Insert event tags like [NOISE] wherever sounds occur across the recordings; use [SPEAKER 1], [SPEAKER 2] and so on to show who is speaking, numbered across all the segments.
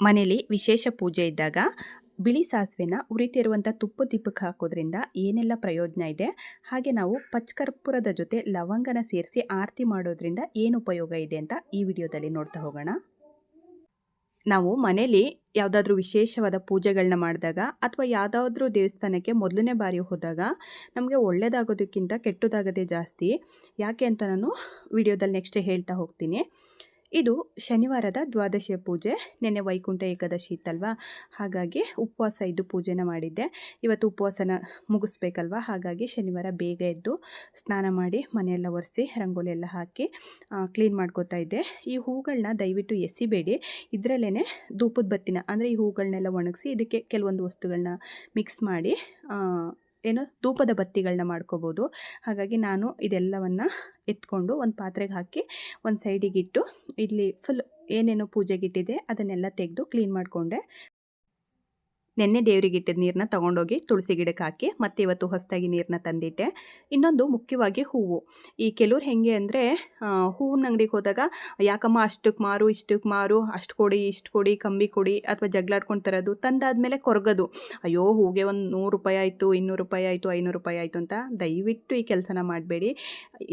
[SPEAKER 1] ಮನೇಲಿ ವಿಶೇಷ ಪೂಜೆ ಇದ್ದಾಗ ಬಿಳಿ ಸಾಸಿವೆನ ಉರಿತಿರುವಂಥ ತುಪ್ಪ ದೀಪಕ್ಕೆ ಹಾಕೋದ್ರಿಂದ ಏನೆಲ್ಲ ಪ್ರಯೋಜನ ಇದೆ? ಹಾಗೆ ನಾವು ಪಚ್ಕರ್ಪೂರದ ಜೊತೆ ಲವಂಗನ ಸೇರಿಸಿ ಆರತಿ ಮಾಡೋದ್ರಿಂದ ಏನು ಉಪಯೋಗ ಇದೆ ಅಂತ ಈ ವಿಡಿಯೋದಲ್ಲಿ ನೋಡ್ತಾ ಹೋಗೋಣ. ನಾವು ಮನೇಲಿ ಯಾವುದಾದ್ರೂ ವಿಶೇಷವಾದ ಪೂಜೆಗಳನ್ನ ಮಾಡಿದಾಗ ಅಥವಾ ಯಾವುದಾದ್ರೂ ದೇವಸ್ಥಾನಕ್ಕೆ ಮೊದಲನೇ ಬಾರಿ ಹೋದಾಗ ನಮಗೆ ಒಳ್ಳೆಯದಾಗೋದಕ್ಕಿಂತ ಕೆಟ್ಟದಾಗೋದೇ ಜಾಸ್ತಿ. ಯಾಕೆ ಅಂತ ನಾನು ವಿಡಿಯೋದಲ್ಲಿ ನೆಕ್ಸ್ಟ್ ಹೇಳ್ತಾ ಹೋಗ್ತೀನಿ. ಇದು ಶನಿವಾರದ ದ್ವಾದಶಿಯ ಪೂಜೆ. ನೆನ್ನೆ ವೈಕುಂಠ ಏಕಾದಶಿ ಇತ್ತಲ್ವಾ? ಹಾಗಾಗಿ ಉಪವಾಸ ಇದ್ದು ಪೂಜೆನ ಮಾಡಿದ್ದೆ. ಇವತ್ತು ಉಪವಾಸನ ಮುಗಿಸ್ಬೇಕಲ್ವಾ? ಹಾಗಾಗಿ ಶನಿವಾರ ಬೇಗ ಎದ್ದು ಸ್ನಾನ ಮಾಡಿ ಮನೆಯೆಲ್ಲ ಒರೆಸಿ ರಂಗೋಲಿ ಎಲ್ಲ ಹಾಕಿ ಕ್ಲೀನ್ ಮಾಡ್ಕೋತಾ ಇದ್ದೆ. ಈ ಹೂಗಳನ್ನ ದಯವಿಟ್ಟು ಎಸಿಬೇಡಿ. ಇದರಲ್ಲೇ ಧೂಪದ ಬತ್ತಿನ, ಅಂದರೆ ಈ ಹೂಗಳನ್ನೆಲ್ಲ ಒಣಗಿಸಿ ಇದಕ್ಕೆ ಕೆಲವೊಂದು ವಸ್ತುಗಳನ್ನ ಮಿಕ್ಸ್ ಮಾಡಿ ಏನು ಧೂಪದ ಬತ್ತಿಗಳನ್ನ ಮಾಡ್ಕೋಬೋದು. ಹಾಗಾಗಿ ನಾನು ಇದೆಲ್ಲವನ್ನು ಎತ್ಕೊಂಡು ಒಂದು ಪಾತ್ರೆಗೆ ಹಾಕಿ ಒಂದು ಸೈಡಿಗಿಟ್ಟು ಇಲ್ಲಿ ಫುಲ್ ಏನೇನೋ ಪೂಜೆಗಿಟ್ಟಿದೆ ಅದನ್ನೆಲ್ಲ ತೆಗೆದು ಕ್ಲೀನ್ ಮಾಡಿಕೊಂಡೆ. ನೆನ್ನೆ ದೇವರಿಗೆ ಇಟ್ಟಿದ್ದ ನೀರನ್ನ ತೊಗೊಂಡೋಗಿ ತುಳಸಿ ಗಿಡಕ್ಕೆ ಹಾಕಿ, ಮತ್ತೆ ಇವತ್ತು ಹೊಸದಾಗಿ ನೀರನ್ನ ತಂದಿಟ್ಟೆ. ಇನ್ನೊಂದು ಮುಖ್ಯವಾಗಿ ಹೂವು. ಈ ಕೆಲವ್ರು ಹೆಂಗೆ ಅಂದರೆ ಹೂವಿನ ಅಂಗಡಿಗೆ ಹೋದಾಗ, ಯಾಕಮ್ಮ ಅಷ್ಟಕ್ಕೆ ಮಾರು, ಇಷ್ಟಕ್ಕೆ ಮಾರು, ಅಷ್ಟು ಕೊಡಿ, ಇಷ್ಟು ಕೊಡಿ ಕಂಬಿ ಕೊಡಿ, ಅಥವಾ ಜಗಳಾಡ್ಕೊಂಡು ತರೋದು, ತಂದಾದಮೇಲೆ ಕೊರಗೋದು. ಅಯ್ಯೋ ಹೂಗೆ ಒಂದು ನೂರು ರೂಪಾಯಿ ಆಯಿತು, ಇನ್ನೂರು ರೂಪಾಯಿ ಆಯಿತು, ಐನೂರು ರೂಪಾಯಿ ಆಯಿತು ಅಂತ ದಯವಿಟ್ಟು ಈ ಕೆಲಸನ ಮಾಡಬೇಡಿ.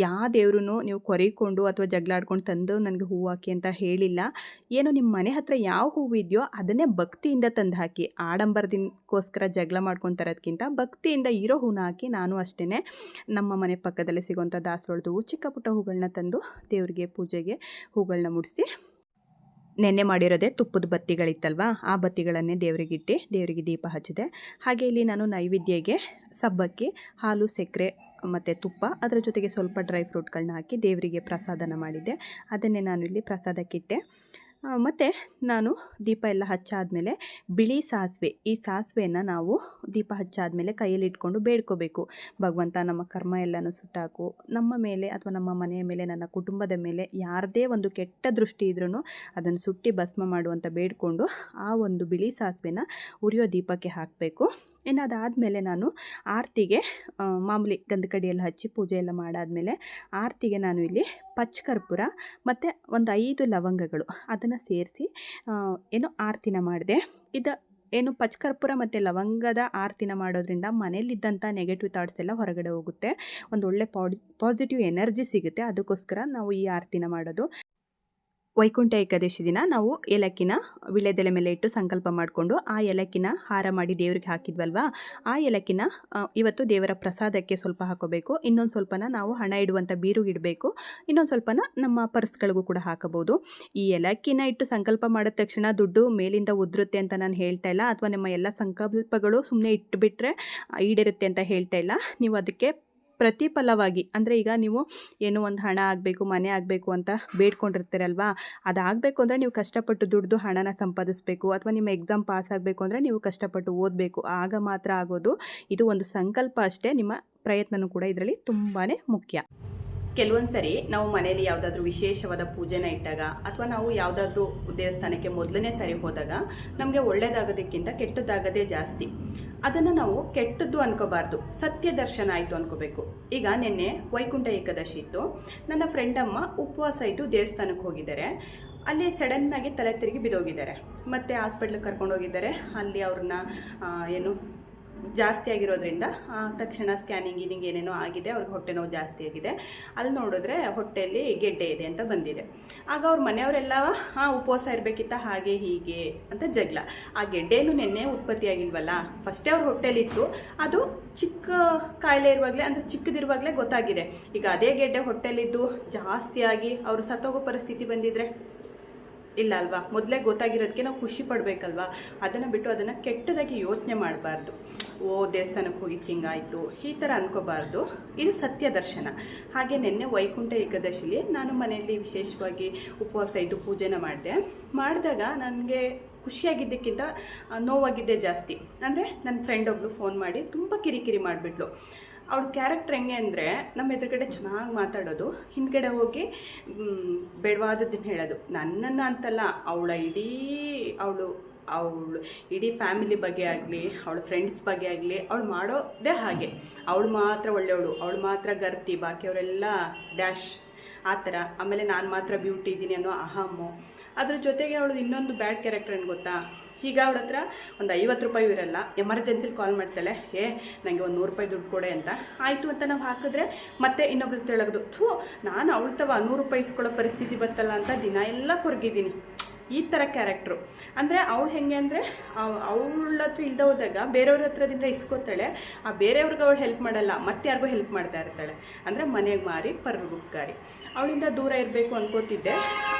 [SPEAKER 1] ಯಾವ ದೇವ್ರೂ ನೀವು ಕೊರಿಕೊಂಡು ಅಥವಾ ಜಗಳಾಡ್ಕೊಂಡು ತಂದು ನನಗೆ ಹೂವು ಹಾಕಿ ಅಂತ ಹೇಳಿಲ್ಲ. ಏನು ನಿಮ್ಮ ಮನೆ ಹತ್ರ ಯಾವ ಹೂವು ಇದೆಯೋ ಅದನ್ನೇ ಭಕ್ತಿಯಿಂದ ತಂದು ಹಾಕಿ. ಆಡಂಬ ನಂಬರ್ದಿನ್ಕೋಸ್ಕರ ಜಗಳ ಮಾಡ್ಕೊಂಡು ಇರೋದಕ್ಕಿಂತ ಭಕ್ತಿಯಿಂದ ಇರೋ ಹೂನ ಹಾಕಿ ನಾನು ಅಷ್ಟೇ ನಮ್ಮ ಮನೆ ಪಕ್ಕದಲ್ಲಿ ಸಿಗುವಂಥ ದಾಸವಾಳದ ಹೂವು ಚಿಕ್ಕ ಪುಟ್ಟ ಹೂಗಳನ್ನ ತಂದು ದೇವರಿಗೆ ಪೂಜೆಗೆ ಹೂಗಳನ್ನ ಮುಡಿಸಿ ನೆನ್ನೆ ಮಾಡಿರೋದೇ ತುಪ್ಪದ ಬತ್ತಿಗಳಿತ್ತಲ್ವ? ಆ ಬತ್ತಿಗಳನ್ನೇ ದೇವರಿಗಿಟ್ಟು ದೇವರಿಗೆ ದೀಪ ಹಚ್ಚಿದೆ. ಹಾಗೆ ಇಲ್ಲಿ ನಾನು ನೈವೇದ್ಯಗೆ ಸಬ್ಬಕ್ಕಿ, ಹಾಲು, ಸಕ್ಕರೆ ಮತ್ತು ತುಪ್ಪ, ಅದರ ಜೊತೆಗೆ ಸ್ವಲ್ಪ ಡ್ರೈ ಫ್ರೂಟ್ಗಳನ್ನ ಹಾಕಿ ದೇವರಿಗೆ ಪ್ರಸಾದನ ಮಾಡಿದ್ದೆ. ಅದನ್ನೇ ನಾನು ಇಲ್ಲಿ ಪ್ರಸಾದಕ್ಕಿಟ್ಟೆ. ಮತ್ತು ನಾನು ದೀಪ ಎಲ್ಲ ಹಚ್ಚಾದಮೇಲೆ ಬಿಳಿ ಸಾಸಿವೆ. ಈ ಸಾಸಿವೆನ ನಾವು ದೀಪ ಹಚ್ಚಾದಮೇಲೆ ಕೈಯಲ್ಲಿ ಇಟ್ಕೊಂಡು ಬೇಡ್ಕೋಬೇಕು. ಭಗವಂತ ನಮ್ಮ ಕರ್ಮ ಎಲ್ಲನೂ ಸುಟ್ಟಾಕು, ನಮ್ಮ ಮೇಲೆ ಅಥವಾ ನಮ್ಮ ಮನೆಯ ಮೇಲೆ, ನನ್ನ ಕುಟುಂಬದ ಮೇಲೆ ಯಾರದೇ ಒಂದು ಕೆಟ್ಟ ದೃಷ್ಟಿ ಇದ್ರೂ ಅದನ್ನು ಸುಟ್ಟಿ ಭಸ್ಮ ಮಾಡುವಂಥ ಬೇಡಿಕೊಂಡು ಆ ಒಂದು ಬಿಳಿ ಸಾಸಿವೆನ ಉರಿಯೋ ದೀಪಕ್ಕೆ ಹಾಕಬೇಕು. ಇನ್ನು ನಾನು ಆರತಿಗೆ ಮಾಮೂಲಿ ಗಂಧಕಡಿಯಲ್ಲಿ ಹಚ್ಚಿ ಪೂಜೆ ಎಲ್ಲ ಮಾಡಾದಮೇಲೆ ಆರತಿಗೆ ನಾನು ಇಲ್ಲಿ ಪಚ್ಚ ಕರ್ಪೂರ ಮತ್ತು ಒಂದು ಐದು ಲವಂಗಗಳು ಅದನ್ನು ಸೇರಿಸಿ ಏನು ಆರತಿನ ಮಾಡಿದೆ. ಇದು ಏನು ಪಚ್ಕರ್ಪೂರ ಮತ್ತು ಲವಂಗದ ಆರತಿನ ಮಾಡೋದ್ರಿಂದ ಮನೇಲಿದ್ದಂಥ ನೆಗೆಟಿವ್ ಥಾಟ್ಸ್ ಎಲ್ಲ ಹೊರಗಡೆ ಹೋಗುತ್ತೆ. ಒಂದು ಒಳ್ಳೆ ಪಾಸಿಟಿವ್ ಎನರ್ಜಿ ಸಿಗುತ್ತೆ. ಅದಕ್ಕೋಸ್ಕರ ನಾವು ಈ ಆರತಿನ ಮಾಡೋದು. ವೈಕುಂಠ ಏಕಾದಶಿ ದಿನ ನಾವು ಏಲಕ್ಕಿನ ವಿಳೆದೆಲೆ ಮೇಲೆ ಇಟ್ಟು ಸಂಕಲ್ಪ ಮಾಡಿಕೊಂಡು ಆ ಏಲಕ್ಕಿನ ಹಾರ ಮಾಡಿ ದೇವರಿಗೆ ಹಾಕಿದ್ವಲ್ವಾ? ಆ ಏಲಕ್ಕಿನ ಇವತ್ತು ದೇವರ ಪ್ರಸಾದಕ್ಕೆ ಸ್ವಲ್ಪ ಹಾಕೋಬೇಕು. ಇನ್ನೊಂದು ಸ್ವಲ್ಪನ ನಾವು ಹಣ ಇಡುವಂಥ ಬೀರುಗೆ ಇಡಬೇಕು. ಇನ್ನೊಂದು ಸ್ವಲ್ಪನ ನಮ್ಮ ಪರ್ಸ್ಗಳಿಗೂ ಕೂಡ ಹಾಕಬಹುದು. ಈ ಏಲಕ್ಕಿನ ಇಟ್ಟು ಸಂಕಲ್ಪ ಮಾಡಿದ ತಕ್ಷಣ ದುಡ್ಡು ಮೇಲಿಂದ ಉದುರುತ್ತೆ ಅಂತ ನಾನು ಹೇಳ್ತಾ ಇಲ್ಲ. ಅಥವಾ ನಿಮ್ಮ ಎಲ್ಲ ಸಂಕಲ್ಪಗಳು ಸುಮ್ಮನೆ ಇಟ್ಟುಬಿಟ್ರೆ ಈಡೇರುತ್ತೆ ಅಂತ ಹೇಳ್ತಾ ಇಲ್ಲ. ನೀವು ಅದಕ್ಕೆ ಪ್ರತಿಫಲವಾಗಿ, ಅಂದರೆ ಈಗ ನೀವು ಏನೋ ಒಂದು ಹಣ ಆಗಬೇಕು, ಮನೆ ಆಗಬೇಕು ಅಂತ ಬೇಡ್ಕೊಂಡಿರ್ತೀರಲ್ವಾ? ಅದಾಗಬೇಕು ಅಂದರೆ ನೀವು ಕಷ್ಟಪಟ್ಟು ದುಡ್ದು ಹಣನ ಸಂಪಾದಿಸಬೇಕು, ಅಥವಾ ನಿಮ್ಮ ಎಕ್ಸಾಮ್ ಪಾಸ್ ಆಗಬೇಕು ಅಂದರೆ ನೀವು ಕಷ್ಟಪಟ್ಟು ಓದಬೇಕು. ಆಗ ಮಾತ್ರ ಆಗೋದು, ಇದು ಒಂದು ಸಂಕಲ್ಪ ಅಷ್ಟೇ, ನಿಮ್ಮ ಪ್ರಯತ್ನವೂ ಕೂಡ ಇದರಲ್ಲಿ ತುಂಬಾ ಮುಖ್ಯ. ಕೆಲವೊಂದು ಸರಿ ನಾವು ಮನೆಯಲ್ಲಿ ಯಾವುದಾದ್ರೂ ವಿಶೇಷವಾದ ಪೂಜೆನ ಇಟ್ಟಾಗ ಅಥವಾ ನಾವು ಯಾವುದಾದ್ರೂ ದೇವಸ್ಥಾನಕ್ಕೆ ಮೊದಲನೇ ಸರಿ ಹೋದಾಗ ನಮಗೆ ಒಳ್ಳೇದಾಗೋದಕ್ಕಿಂತ ಕೆಟ್ಟದ್ದಾಗದೇ ಜಾಸ್ತಿ. ಅದನ್ನು ನಾವು ಕೆಟ್ಟದ್ದು ಅನ್ಕೋಬಾರ್ದು. ಸತ್ಯ ದರ್ಶನ ಆಯಿತು ಅನ್ಕೋಬೇಕು. ಈಗ ನಿನ್ನೆ ವೈಕುಂಠ ಏಕಾದಶಿ ಇತ್ತು. ನನ್ನ ಫ್ರೆಂಡಮ್ಮ ಉಪವಾಸ ಇದ್ದು ದೇವಸ್ಥಾನಕ್ಕೆ ಹೋಗಿದ್ದಾರೆ. ಅಲ್ಲಿ ಸಡನ್ನಾಗಿ ತಲೆ ತಿರುಗಿ ಬಿದ್ದೋಗಿದ್ದಾರೆ. ಮತ್ತು ಹಾಸ್ಪಿಟ್ಲಿಗೆ ಕರ್ಕೊಂಡೋಗಿದ್ದಾರೆ. ಅಲ್ಲಿ ಅವ್ರನ್ನ ಏನು ಜಾಸ್ತಿ ಆಗಿರೋದ್ರಿಂದ ತಕ್ಷಣ ಸ್ಕ್ಯಾನಿಂಗ್ ಗಿನಿಂಗ್ ಏನೇನೋ ಆಗಿದೆ, ಅವ್ರಿಗೆ ಹೊಟ್ಟೆ ನೋವು ಜಾಸ್ತಿ ಆಗಿದೆ. ಅಲ್ಲಿ ನೋಡಿದ್ರೆ ಹೊಟ್ಟೆಯಲ್ಲಿ ಗೆಡ್ಡೆ ಇದೆ ಅಂತ ಬಂದಿದೆ. ಆಗ ಅವ್ರ ಮನೆಯವರೆಲ್ಲ ಹಾಂ ಉಪವಾಸ ಇರಬೇಕಿತ್ತ, ಹಾಗೆ, ಹೀಗೆ ಅಂತ ಜಗಳ. ಆ ಗೆಡ್ಡೆನೂ ನೆನ್ನೆ ಉತ್ಪತ್ತಿ ಆಗಿಲ್ವಲ್ಲ? ಫಸ್ಟೇ ಅವ್ರ ಹೊಟ್ಟೆಲಿತ್ತು. ಅದು ಚಿಕ್ಕ ಕಾಯಿಲೆ ಇರುವಾಗಲೇ, ಅಂದರೆ ಚಿಕ್ಕದಿರುವಾಗಲೇ ಗೊತ್ತಾಗಿದೆ. ಈಗ ಅದೇ ಗೆಡ್ಡೆ ಹೊಟ್ಟೆಲಿದ್ದು ಜಾಸ್ತಿಯಾಗಿ ಅವರು ಸತ್ತೋಗೋ ಪರಿಸ್ಥಿತಿ ಬಂದಿದ್ರೆ. ಇಲ್ಲ ಅಲ್ವಾ? ಮೊದಲೇ ಗೊತ್ತಾಗಿರೋದಕ್ಕೆ ನಾವು ಖುಷಿ ಪಡಬೇಕಲ್ವಾ? ಅದನ್ನು ಬಿಟ್ಟು ಅದನ್ನು ಕೆಟ್ಟದಾಗಿ ಯೋಚನೆ ಮಾಡಬಾರ್ದು. ಓ ದೇವಸ್ಥಾನಕ್ಕೆ ಹೋಗಿದ್ದು ಹಿಂಗಾಯಿತು. ಈ ಥರ ಅನ್ಕೋಬಾರ್ದು. ಇದು ಸತ್ಯ ದರ್ಶನ. ಹಾಗೆ ನಿನ್ನೆ ವೈಕುಂಠ ಏಕಾದಶಿಲಿ ನಾನು ಮನೆಯಲ್ಲಿ ವಿಶೇಷವಾಗಿ ಉಪವಾಸ ಇದ್ದು ಪೂಜೆನ ಮಾಡಿದೆ. ಮಾಡಿದಾಗ ನನಗೆ ಖುಷಿಯಾಗಿದ್ದಕ್ಕಿಂತ ನೋವಾಗಿದ್ದೆ ಜಾಸ್ತಿ. ಅಂದರೆ ನನ್ನ ಫ್ರೆಂಡ್ ಒಬ್ಬರು ಫೋನ್ ಮಾಡಿ ತುಂಬ ಕಿರಿಕಿರಿ ಮಾಡಿಬಿಟ್ಲು. ಅವಳ ಕ್ಯಾರೆಕ್ಟರ್ ಹೆಂಗೆ ಅಂದರೆ ನಮ್ಮ ಎದುರುಗಡೆ ಚೆನ್ನಾಗಿ ಮಾತಾಡೋದು, ಹಿಂದ್ಗಡೆ ಹೋಗಿ ಬೇಡವಾದದ್ದನ್ನು ಹೇಳೋದು. ನನ್ನನ್ನು ಅಂತಲ್ಲ, ಅವಳ ಇಡೀ ಅವಳು ಅವಳು ಇಡೀ ಫ್ಯಾಮಿಲಿ ಬಗ್ಗೆ ಆಗಲಿ, ಅವಳ ಫ್ರೆಂಡ್ಸ್ ಬಗ್ಗೆ ಆಗಲಿ, ಅವಳು ಮಾಡೋದೇ ಹಾಗೆ. ಅವಳು ಮಾತ್ರ ಒಳ್ಳೆಯವಳು, ಅವಳು ಮಾತ್ರ ಗರ್ತಿ, ಬಾಕಿಯವರೆಲ್ಲ ಡ್ಯಾಶ್ ಆ ಥರ. ಆಮೇಲೆ ನಾನು ಮಾತ್ರ ಬ್ಯೂಟಿ ಇದ್ದೀನಿ ಅನ್ನೋ ಅಹಮ್ಮು ಅದ್ರ ಜೊತೆಗೆ ಅವಳು ಇನ್ನೊಂದು ಬ್ಯಾಡ್ ಕ್ಯಾರೆಕ್ಟರ್ ಏನು ಗೊತ್ತಾ? ಈಗ ಅವಳ ಹತ್ರ ಒಂದು ಐವತ್ತು ರೂಪಾಯಿ ಇರಲ್ಲ. ಎಮರ್ಜೆನ್ಸಿಲಿ ಕಾಲ್ ಮಾಡ್ತಾಳೆ. ಏ ನನಗೆ ಒಂದು ನೂರು ರೂಪಾಯಿ ದುಡ್ಡು ಕೊಡೆ ಅಂತ. ಆಯಿತು ಅಂತ ನಾವು ಹಾಕಿದ್ರೆ ಮತ್ತೆ ಇನ್ನೊಬ್ರು ತೆಳಗದು ಥೂ, ನಾನು ಅವಳ ತವ ನೂರು ರೂಪಾಯಿ ಇಸ್ಕೊಳ್ಳೋ ಪರಿಸ್ಥಿತಿ ಬತ್ತಲ್ಲ ಅಂತ ದಿನ ಎಲ್ಲ ಕೊರಗಿದ್ದೀನಿ. ಈ ಥರ ಕ್ಯಾರೆಕ್ಟ್ರು ಅಂದರೆ ಅವಳು ಹೆಂಗೆ ಅಂದರೆ ಅವಳ ಹತ್ರ ಇಲ್ಲದೆ ಹೋದಾಗ ಬೇರೆಯವ್ರ ಹತ್ರದಿಂದ ಇಸ್ಕೋತಾಳೆ, ಆ ಬೇರೆಯವ್ರಿಗೆ ಅವಳು ಹೆಲ್ಪ್ ಮಾಡಲ್ಲ, ಮತ್ತೆ ಯಾರಿಗೂ ಹೆಲ್ಪ್ ಮಾಡ್ತಾ ಇರ್ತಾಳೆ. ಅಂದರೆ ಮನೆಗೆ ಮಾರಿ ಪರ್ಗುಪ್ಕಾರಿ ಅವಳಿಂದ ದೂರ ಇರಬೇಕು ಅನ್ಕೋತಿದ್ದೆ.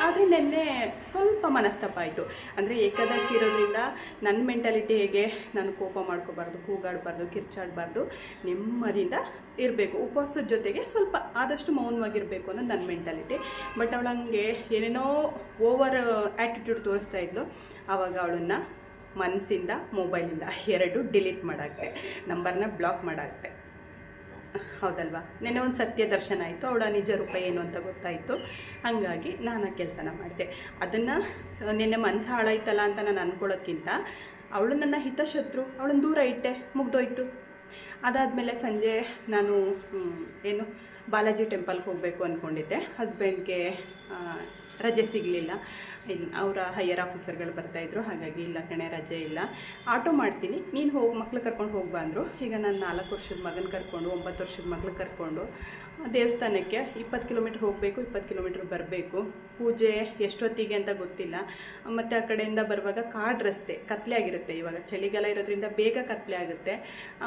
[SPEAKER 1] ಆದರೆ ನೆನ್ನೆ ಸ್ವಲ್ಪ ಮನಸ್ತಾಪ ಆಯಿತು. ಅಂದರೆ ಏಕಾದಶಿ ಇರೋದ್ರಿಂದ ನನ್ನ ಮೆಂಟಾಲಿಟಿ ಹೇಗೆ, ನಾನು ಕೋಪ ಮಾಡ್ಕೋಬಾರ್ದು, ಕೂಗಾಡಬಾರ್ದು, ಕಿರ್ಚಾಡಬಾರ್ದು, ನೆಮ್ಮದಿಯಿಂದ ಇರಬೇಕು. ಉಪವಾಸದ ಜೊತೆಗೆ ಸ್ವಲ್ಪ ಆದಷ್ಟು ಮೌನವಾಗಿರಬೇಕು ಅನ್ನೋದು ನನ್ನ ಮೆಂಟಾಲಿಟಿ ಬಟ್ ಅವಳು ಹಂಗೆ ಏನೇನೋ ಓವರ್ ಆ್ಯಟಿಟ್ಯೂಡ್ ತೋರಿಸ್ತಾ ಇದ್ಲು. ಆವಾಗ ಅವಳನ್ನು ಮನಸ್ಸಿಂದ ಮೊಬೈಲಿಂದ ಎರಡು ಡಿಲೀಟ್ ಮಾಡಾಕ್ತೆ. ನಂಬರ್ನ ಬ್ಲಾಕ್ ಮಾಡಾಕ್ತೆ. ಹೌದಲ್ವಾ? ನೆನ್ನೆ ಒಂದು ಸತ್ಯ ದರ್ಶನ ಆಯಿತು. ಅವಳ ನಿಜ ರೂಪ ಏನು ಅಂತ ಗೊತ್ತಾಯಿತು. ಹಾಗಾಗಿ ನಾನು ಆ ಕೆಲಸನ ಮಾಡಿದೆ ಅದನ್ನು, ನಿನ್ನೆ ಮನಸ್ಸು ಹಾಳಾಯ್ತಲ್ಲ ಅಂತ ನಾನು ಅಂದ್ಕೊಳ್ಳೋದ್ಕಿಂತ ಅವಳು ನನ್ನ ಹಿತಶತ್ರು. ಅವಳನ್ನು ದೂರ ಇಟ್ಟೆ. ಮುಗ್ದೋಯ್ತು. ಅದಾದಮೇಲೆ ಸಂಜೆ ನಾನು ಏನು ಬಾಲಾಜಿ ಟೆಂಪಲ್ಗೆ ಹೋಗಬೇಕು ಅಂದ್ಕೊಂಡಿದ್ದೆ ಹಸ್ಬೆಂಡ್ಗೆ ರಜೆ ಸಿಗಲಿಲ್ಲ. ಇಲ್ಲಿ ಅವರ ಹೈಯರ್ ಆಫೀಸರ್ಗಳು ಬರ್ತಾಯಿದ್ರು ಹಾಗಾಗಿ ಇಲ್ಲ ಕಣೆ, ರಜೆ ಇಲ್ಲ. ಆಟೋ ಮಾಡ್ತೀನಿ. ನೀನು ಹೋಗಿ, ಮಕ್ಳು ಕರ್ಕೊಂಡು ಹೋಗಿ ಬಂದರು ಈಗ ನಾನು ನಾಲ್ಕು ವರ್ಷದ ಮಗನ ಕರ್ಕೊಂಡು, ಒಂಬತ್ತು ವರ್ಷದ ಮಕ್ಳು ಕರ್ಕೊಂಡು ದೇವಸ್ಥಾನಕ್ಕೆ ಇಪ್ಪತ್ತು ಕಿಲೋಮೀಟ್ರ್ ಹೋಗಬೇಕು, ಇಪ್ಪತ್ತು ಕಿಲೋಮೀಟ್ರ್ ಬರಬೇಕು. ಪೂಜೆ ಎಷ್ಟೊತ್ತಿಗೆ ಅಂತ ಗೊತ್ತಿಲ್ಲ. ಮತ್ತು ಆ ಕಡೆಯಿಂದ ಬರುವಾಗ ಕಾಡು ರಸ್ತೆ, ಕತ್ಲೆ ಆಗಿರುತ್ತೆ ಇವಾಗ. ಚಳಿಗಾಲ ಇರೋದ್ರಿಂದ ಬೇಗ ಕತ್ಲೆ ಆಗುತ್ತೆ.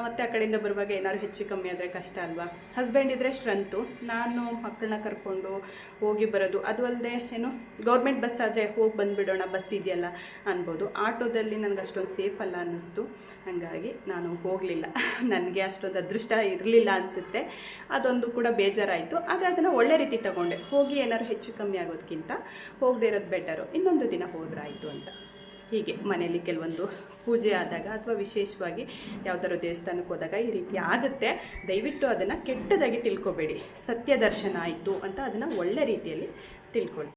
[SPEAKER 1] ಮತ್ತು ಆ ಕಡೆಯಿಂದ ಬರುವಾಗ ಏನಾದ್ರು ಹೆಚ್ಚು ಕಮ್ಮಿ ಆದರೆ ಕಷ್ಟ ಅಲ್ವಾ? ಹಸ್ಬೆಂಡ್ ಇದ್ದರೆ ಸ್ಟ್ರೆಂತು ನಾನು ಮಕ್ಕಳನ್ನ ಕರ್ಕೊಂಡು ಹೋಗಿ ಬರೋದು. ಅದು ಅಲ್ಲದೆ ಏನು, ಗೌರ್ಮೆಂಟ್ ಬಸ್ ಆದರೆ ಹೋಗಿ ಬಂದುಬಿಡೋಣ ಬಸ್ ಇದೆಯಲ್ಲ ಅನ್ಬೋದು. ಆಟೋದಲ್ಲಿ ನನಗೆ ಅಷ್ಟೊಂದು ಸೇಫ್ ಅಲ್ಲ ಅನ್ನಿಸ್ತು. ಹಾಗಾಗಿ ನಾನು ಹೋಗಲಿಲ್ಲ. [LAUGHS] ನನಗೆ ಅಷ್ಟೊಂದು ಅದೃಷ್ಟ ಇರಲಿಲ್ಲ ಅನಿಸುತ್ತೆ. ಅದೊಂದು ಕೂಡ ಬೇಜಾರಾಯಿತು. ಆದರೆ ಅದನ್ನು ಒಳ್ಳೆ ರೀತಿ ತಗೊಂಡೆ. ಹೋಗಿ ಏನಾದ್ರು ಹೆಚ್ಚು ಕಮ್ಮಿ ಆಗೋದಕ್ಕಿಂತ ಹೋಗದೇ ಇರೋದು ಬೆಟರು ಇನ್ನೊಂದು ದಿನ ಹೋದ್ರಾಯಿತು ಅಂತ. ಹೀಗೆ ಮನೆಯಲ್ಲಿ ಕೆಲವೊಂದು ಪೂಜೆ ಆದಾಗ ಅಥವಾ ವಿಶೇಷವಾಗಿ ಯಾವ್ದಾದ್ರು ದೇವಸ್ಥಾನಕ್ಕೆ ಹೋದಾಗ ಈ ರೀತಿ ಆಗುತ್ತೆ. ದಯವಿಟ್ಟು ಅದನ್ನು ಕೆಟ್ಟದಾಗಿ ತಿಳ್ಕೊಬೇಡಿ. ಸತ್ಯ ದರ್ಶನ ಆಯಿತು ಅಂತ ಅದನ್ನು ಒಳ್ಳೆ ರೀತಿಯಲ್ಲಿ ತಿಳ್ಕೊಳ್ಳಿ